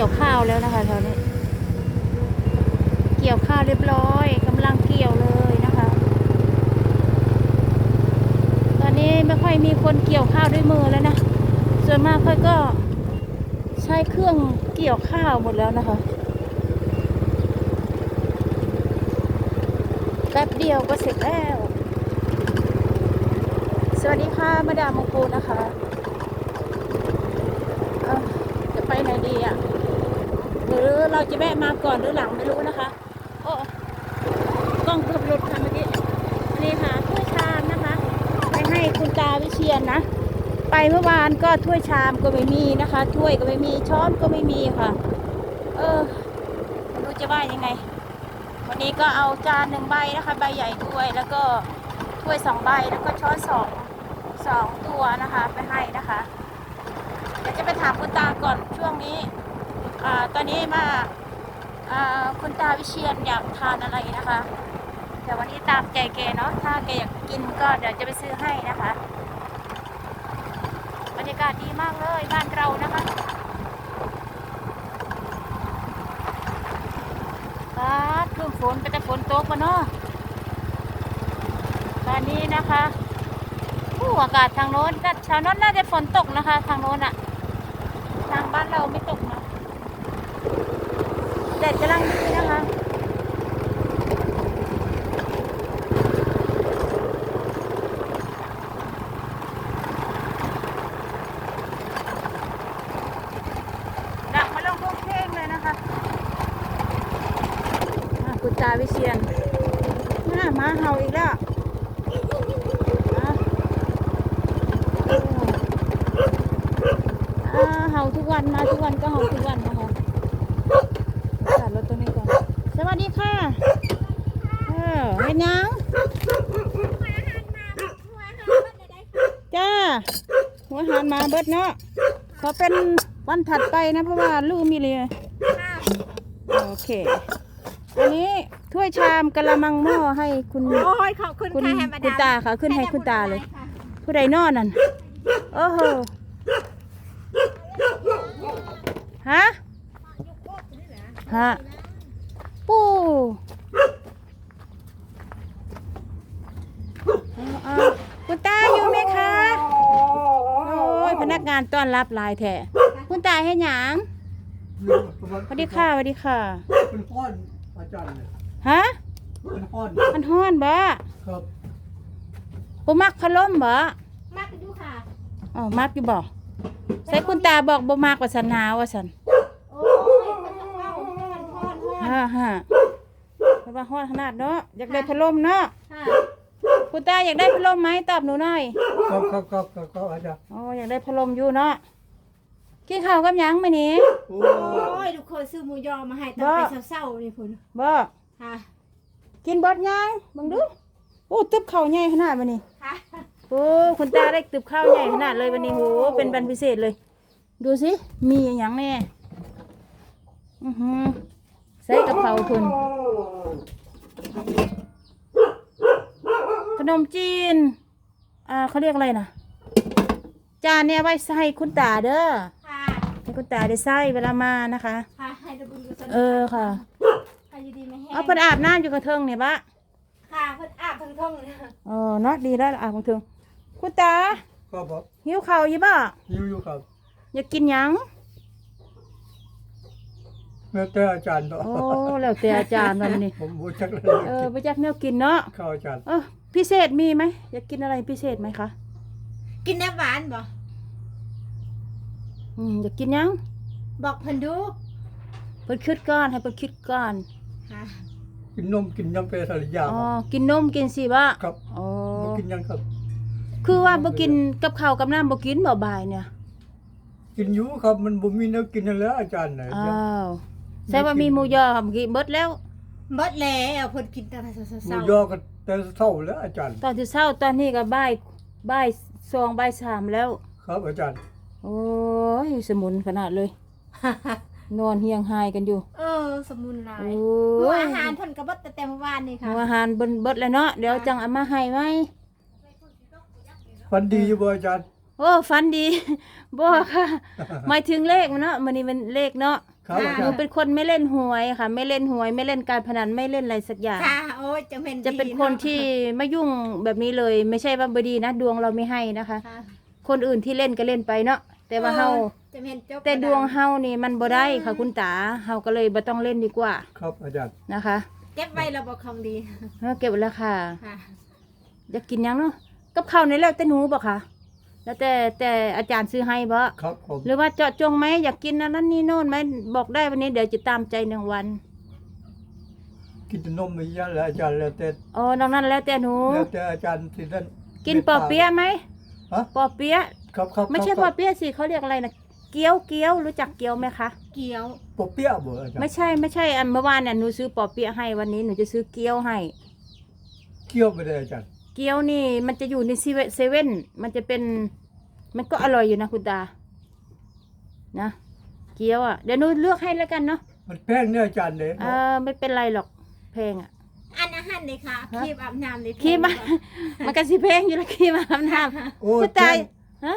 กี่ยวข้าวแล้วนะคะแถวนี้ เกี่ยวข้าวเรียบร้อยกำลังเกี่ยวเลยนะคะ ตอนนี้ไม่ค่อยมีคนเกี่ยวข้าวด้วยมือแล้วนะส่วนมากค่อยก็ใช้เครื่องเกี่ยวข้าวหมดแล้วนะคะแป๊บเดียวก็เสร็จแล้ว สวัสดีค่ะมาดามมงคูนะคะจะไปไหนดีอะ หรือเราจะแวะมาก่อนหรือหลังไม่รู้นะคะโอ้กล้องเกือบหลุดค่ะเมื่อกี้นี่ค่ะถ้วยชามนะคะ ไปให้คุณตาวิเชียนนะ ไปเมื่อวานก็ถ้วยชามก็ไม่มีนะคะถ้วยก็ไม่มีช้อนก็ไม่มีค่ะ เออไม่รู้จะว่ายังไง วันนี้ก็เอาจานหนึ่งใบนะคะ ใบใหญ่ด้วยแล้วก็ถ้วยสองใบแล้วก็ช้อนสองสองตัวนะคะ ไปให้นะคะเดี๋ยวจะไปถามคุณตาก่อนช่วงนี้ ตอนนี้มาคุณตาวิเชียนอยากทานอะไรนะคะ แต่วันนี้ตามใจแกเนาะถ้าแกอยากกินก็เดี๋ยวจะไปซื้อให้นะคะ บรรยากาศดีมากเลยบ้านเรานะคะฟ้าครึ้มฝนไปแต่ฝนตกมาเนาะตอนนี้นะคะผู้อากาศทางโน้นน่าชาวโน้นน่าจะฝนตกนะคะ ทางโน้นอะทางบ้านเราไม่ตกนะ แดดกำลังดีนะคะดักมาลงพวกเพลงเลยนะคะอะคุณตาวิเชียนน่ามาเห่าอีกแล้วอะอ่าเห่าทุกวันมาทุกวันก็เห่าทุกวันนะคะตัดรถตัวนี้ก่อน สวัสดีค่ะ เออเห็นยัง จ้า หัวหารมา เบิดเนาะขอเป็นวันถัดไปนะ เพราะว่าลูกมีเลยโอเค อันนี้ถ้วยชามกะละมังหม้อให้คุณโอ้ยขอบคุณคุณค่ะแฮมมาคุณดามตาค่ะขึ้นให้คุณตาเลยค่ะผู้ใดนอนนั่นโอ้โหฮะฮะปูเอาเอาคุณตาอยู่ไหมคะโอ้ ยพนักงานต้อนรับหลายแท้คุณตาให้หยังสวัสดีค่ะสวัสดีค่ะเป็นห้อนอาจารย์เนี่ยฮะเป็นห้อนมันฮ้อนบ่ครับบ่มักพัดลมบ่มากกันดูค่ะ อ๋อมักอยู่บ่ใส่คุณตาบอกบ่มักว่าสันหนาวว่าสันโอ้ยมันจะเข้ามันทอนทอนฮ่าฮ่าเพราะว่าฮ้อนขนาดเนาะอยากได้พัดลมเนาะค่ะ คุณตาอยากได้พัดลมไหมตอบหนูหน่อย ครับครับครับครับครับอาจารย์อ๋ออยากได้พัดลมอยู่เนาะกินข้าวกับหยังมื้อนี้โอ้โอ้ยทุกคนซื้อหมูยอมาให้ตอนบ้าไปเศร้าๆนี่พุ่นบ่ค่ะกินเบิดยังเบิ่งดูโอ้ตึบข้าวใหญ่ขนาดบัดนี้ค่ะโอ้คุณตาได้ตึบข้าวใหญ่ขนาดเลยวันนี้โหเป็นวันพิเศษเลย ดูสิมีอหย่างแน่อือหือใส่กระเพราคุณขนมจีน อ่าเขาเรียกอะไรนะจานเนี่ยไว้ใส่คุณตาเด้อค่ะให้คุณตาได้ใส่เวลามานะคะ ค่ะให้ดูบุญกุศลเออค่ะให้อยู่ดีไม่แห้งเอาเพิ่นอาบน้ำอยู่กระเทิงเนี่ยบะค่ะเพิ่นอาบทั้งท่องเลยค่ะอ๋อเนาะดีแล้วอาบกระเทิงคุณตาครับครับหิวข้าวอยู่บ่อยู่อยู่ครับอยากกินหยัง แล้วแต่อาจารย์เนาะโอ้แล้วแต่อาจารย์วันนี้ ผมบูชักเลยเออไปจักแนวกินเนาะข้าวอาจารย์เออพิเศษมีไหมอยากกินอะไรพิเศษไหมคะกินน้ำหวานบ่อืมอยากกินหยังบอกเพิ่นดูเพิ่นคิดก่อนให้เพิ่นคิดก่อนค่ะกินนมกินยังเป็นสารยาอ๋อครับกินนมกินสิบ่ครับอ๋อบ่กินยังครับ คือว่าบ่กินกับข้าวกับน้ำบ่กินบ่บ่ายเนี่ยกินอยู่ครับมันบ่มีแนวกินนั่นแหล้วอาจารย์น่ะอ้าว ใช่ว่ามีหมูยอค่ะเมื่อกี้เบิดแล้วหมดแล้วเพิ่นกินแต่เศหมูร้ายอก็แต่เท่าแล้วอาจารย์ ตอนที่เช้าตอนนี้ก็บ่ายบ่ายสองบ่ายสามแล้ว ครับอาจารย์ โอ้ยสมุนขนาดเลย ๆนอนเฮียงหายกันอยู่เออ สมุนไพรโอ้หัวยอาหารเพิ่นก็เบิดแต่แต่เมื่อวานนี่ค่ะ หัวอาหารเบิดเบิดแล้วเนาะเดี๋ยวจังเอามาให้ไหมฟันดีอยู่บ่อาจารย์ โอ้ฟันดี บ่ค่ะหมายถึงเลขมันเนาะมันนี่เป็นเลขเนาะ ครับอาหจานูรย์เป็นคนไม่เล่นหวยค่ะ ไม่เล่นหวยไม่เล่นการพนันไม่เล่นอะไรสักอย่าง ค่ะโอ้ยจะเป็นจะเป็นดีคนเาะที่ไม่ยุ่งแบบนี้เลย ไม่ใช่ว่าบดีนะดวงเราไม่ให้นะคะ ค่ะคนอื่นที่เล่นก็เล่นไปเนาะแต่ว่าเฮาออจะเป็นจบแต่ดวงเฮานี่มันบ่ได้ค่ะคุณตาเฮาก็เลยบ่ต้องเล่นดีกว่าครับอาจารย์นะคะเก็บไว้ระบบของดีเออเก็บไว้แล้วค่ะค่ะอยากกินหยังเนาะกับข้าวนี่แล้วแต่หนูบ่ค่ะ แล้วแต่แต่อาจารย์ซื้อให้บ่ครับผมหรือว่าเจาะจงไหมอยากกินอันนั้นนี่โน่นไหมบอกได้วันนี้เดี๋ยวจะตามใจหนึ่งวัน กินแต่นมไม่ยาแล้วอาจารย์แล้วแต่อ๋อดังนั้นแล้วแต่หนู แล้วแต่อาจารย์ที่นั่นกินปอเปี๊ยะไหมฮะปอเปี๊ยะครับครับไม่ใช่คปรัอบเปี๊ยะสิเขาเรียกอะไรนะเกี๊ยวเกี๊ยวรู้จักเกี๊ยวไหมคะเกี๊ยวปอเปี๊ยะบ่อาจารย์ไม่ใช่ไม่ใช่อันเมื่อวานเนี่ยหนูซื้อปอเปี๊ยะให้วันนี้หนูจะซื้อเกี๊ยวให้เคี่ยวไปเลยอาจารย์ เกี๊ยวนี่ มันจะอยู่ในเซเว่นเซเว่นมันจะเป็น มันก็อร่อยอยู่นะคุณตา นะ เกี๊ยวอะ เดี๋ยวหนูเลือกให้แล้วกันเนาะ มันแพงเนี่ยอาจารย์เด้เออไม่เป็นไรหรอก แพงอะ อันอาหารเลยค่ะฮะครีมอาบน้ำเลยครีมอะมันก็สิแพงอยู่ละครีมอาบน้ำโอ้คุณแพตางฮะ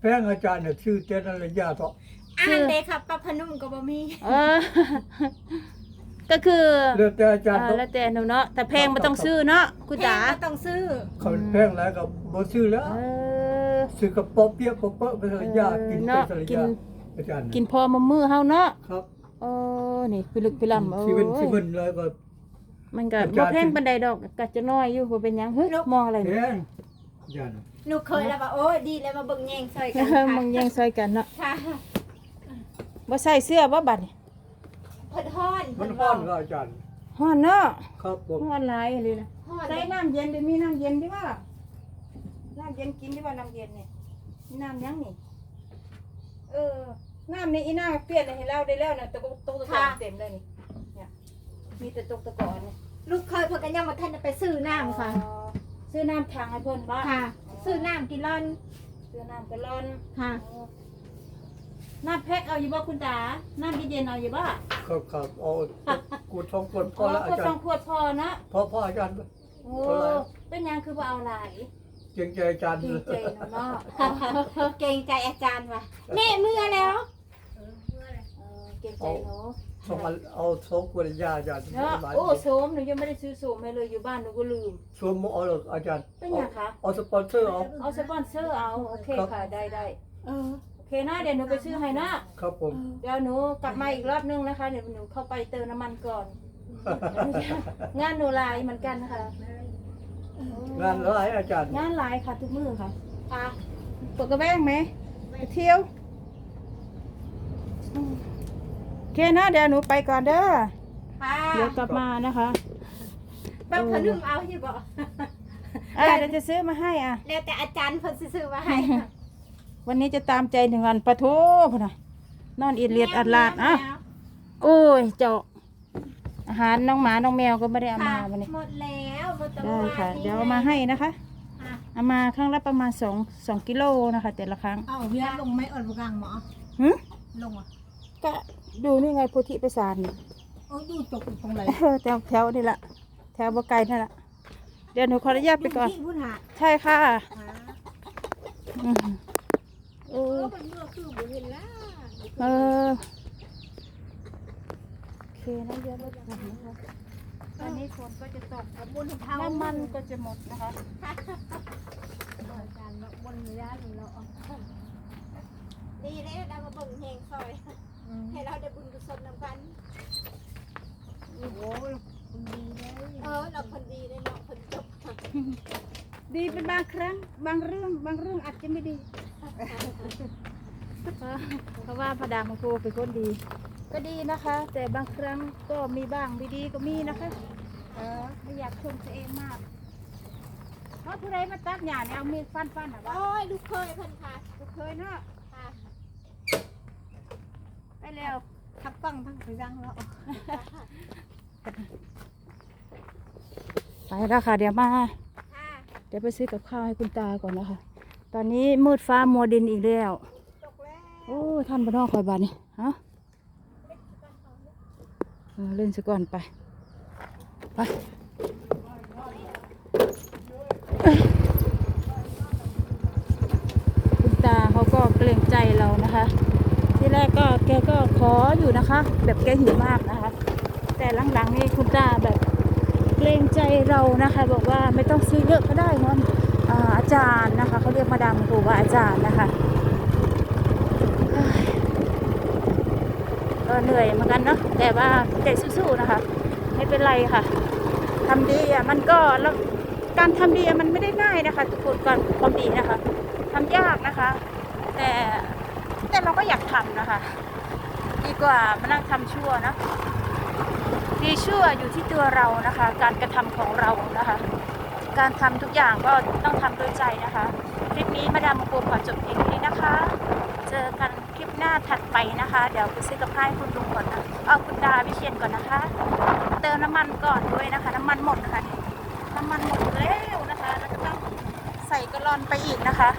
แพงอาจารย์เนี่ยชื่อเต้นอะไรยาเถาะอาหารเลยค่ะปลาพนุ่มก็บ่มี เออ ก็คือแล้วแต่อาจารย์เออต้องแล้วแต่หนูเนาะแต่แพงมันต้องซื้อเนาะคุณตาแพงก็ต้องซื้อ เขาแพงแล้วก็บ่ซื้อแล้ว เออ ซื้อกับปอเปี๊ยะปอเปอะไปสลายากินเนาะไปสลากิน ยาอาจารย์กินพอมามือเฮาเนาะครับเออนี่พิลึกพิลำโอ้ชีวิตชีวิยตเลยก็มันก็อาบ่จารย์แพงปานใดดอกก็จะน้อยอยู่บ่เป็นหยังเฮ้ยมองอะไรแพเนี่ยงอาจารย์หนูเคยแล้วว่าโอ้ยดีแล้วมาเบิ่งแย่งซอยกันเออค่ะมึงแย่งซอยกันเนาะค่ะบ่ใส่เสื้อบ่บัดนี่ เพิ่นฮ้อนมัเพิ่นนร้ร้ออนนแล้วอาจารย์ฮ้อนเนาะครับผมฮ้อนหลายเลยนะฮ้อนใส่น้ำเย็นเดี๋ยวมีน้ำเย็นดีว่าน้ำเย็นกินดีว่าน้ำเย็นนี่น้ำยังนี่ เออ น้ำนี่อีน่าเปลี่ยนให้เราได้แล้วนะตะกุกตะกุกตะกอนเต็มเลยนี่เนี่ยมีแต่ตกตะกอนเนี่ยลูกเคยเพิ่นก็ยังบ่ทันได้ไปซื้อน้ำค่ะอ๋อซื้อน้ำทางให้เพิ่นบ่ค่ะ ซื้อน้ำกินร้อน ซื้อน้ำกะลอนค่ะ น้ำแพ็คเอาอยู่บ่คุณตา น้ำเย็นๆเอาอยู่บ่ครับครับเอากูท้องคนพพออแล้วขอาวดจารสองย์ขวดพอนะพอพออาจารย์ โอ้พอแล้วเป็นหยังคือบ่เอาหลายเกรงใจอาจารย์จริงใจเนาะเกรงใจอาจารย์ว่ะแม่เมื่อแล้วเออเก่งใจเนาะสองอันเอาสองกวนยาอาจารย์เนาะสบายโอ้โสมหนูยังไม่ได้ซื้อโสมให้เลยอยู่บ้านหนูก็ลืมชวนหมอเอาหรอกอาจารย์เป็นไงคะ เอาสปอนเซอร์เอาเอาสปอนเซอร์เอาโอเคครับค่ะได้ได้เออโอ เคนะเดี๋ยวหนูไปซื้อให้นะครับผม เดี๋ยวหนูกลับมาอีกรอบนึงนะคะ เดี๋ยวหนูเข้าไปเติมน้ำมันก่อน งานหนูหลายเหมือนกันค่ะ งานร้ายอาจารย์ งานหลายค่ะทุกมื้อค่ะค่ะเปิดกระแบงไหมไปเที่ยวอืมโอเคนะเดี๋ยวหนูไปก่อนเด้อค่ะเดี๋ยวกลับมานะคะปลาพนุ่มเอาอยู่บ่อะเดี๋ยวจะซื้อมาให้อะ แล้วแต่อาจารย์เพิ่นสิซื้อมาให้ วันนี้จะตามใจหนึ่งวันปะโถพะนะนอนอีเลียดอัดลาดอะโอ้ยเจาะอาหารน้องหมาน้องแมวก็ไม่ได้เอาค่ะมาวันนี้หมดแล้วหมดแต่ได้เมื่อวานค่ะนี้เดี๋ยวเอามาให้นะคะค่ะเอามาครั้งละประมาณสองสองกิโลนะคะ แต่ละครั้งเอาเฮียลงไม่อ่อนกลางหมอหึลงอะก็ดูนี่ไงโพธิประสานนี่โอ้ดูตกตรงไหนเออแถวแถวนี่แหละแถวบกไกลนั่นแหละเดี๋ยวหนูขออนุญาตไปก่อนที่พุทธะใช่ค่ะ ค่ะอืมเอเอออมันเมื่อคือบ่เห็นแล้วเออโอเคนะเดี๋ยวเราจะทำนะคะตอนนี้ฝนก็จะตกบนเท้าน้ำมันก็จะหมดนะคะอาจารย์บนระยะนี้เราเอาดีเลยเรามาเบิ่งเฮงซอยให้เราได้บุญกุศลนำกันโอ้โหเออเราคนดีได้เนาะคนจบดีเป็นบางครั้งบางเรื่องบางเรื่องอาจจะไม่ดี เพราะว่าพระดาของครูเป็นคนดี ก็ดีนะคะ แต่บางครั้งก็มีบ้างไม่ดีก็มีนะคะ เออไม่อยากชมตัวเองมากเพราะผู้ใดมาตัดหญ้าเนี่ยเอามีดฟันฟันอะว่าโอ้ยลูกเคยเพิ่นค่ะลูกเคยเนาะค่ะไปแล้วทับกล้องทั้งไปดังแล้วไปแล้วค่ะเดี๋ยวมาค่ะเดี๋ยวไปซื้อกับข้าวให้คุณตาก่อนนะคะ ตอนนี้มืดฟ้ามัวดินอีกแล้วตกแล้ว โอ้ท่านบ้านนอกคอยบานนี่ฮะเออเล่นซะก่อนไป ไปคุณตาเขาก็เกรงใจเรานะคะ ที่แรกก็แกก็ขออยู่นะคะ แบบแกหิวมากนะคะ แต่หลังๆนี่คุณตาแบบเกรงใจเรานะคะ บอกว่าไม่ต้องซื้อเยอะก็ได้เนอะอ่าอาจารย์นะคะเขาเรียกมาดามครูว่าอาจารย์นะคะ ก็เหนื่อยเหมือนกันเนาะแต่ว่าใจสู้ๆนะคะ ไม่เป็นไรค่ะทำดีอะมันก็แล้วการทำดีมันไม่ได้ง่ายนะคะ ทุกคนการความดีนะคะทำยากนะคะ แต่แต่เราก็อยากทำนะคะ ดีกว่ามานั่งทำชั่วนะดีชั่วอยู่ที่ตัวเรานะคะ การกระทำของเรานะคะ การทำทุกอย่างก็ต้องทำด้วยใจนะคะ คลิปนี้มาดามมงคลขอจบเพียงเท่นี้นะคะ เจอกันคลิปหน้าถัดไปนะคะ เดี๋ยวไปซื้อกับข้าวคุณลุงก่อนนะเอาคุณดาวิเชียนก่อนนะคะ เติมน้ำมันก่อนด้วยนะคะ น้ำมันหมดนะคะน้ำมันหมดแล้วนะคะแล้วก็ต้องใส่กระลอนไปอีกนะคะ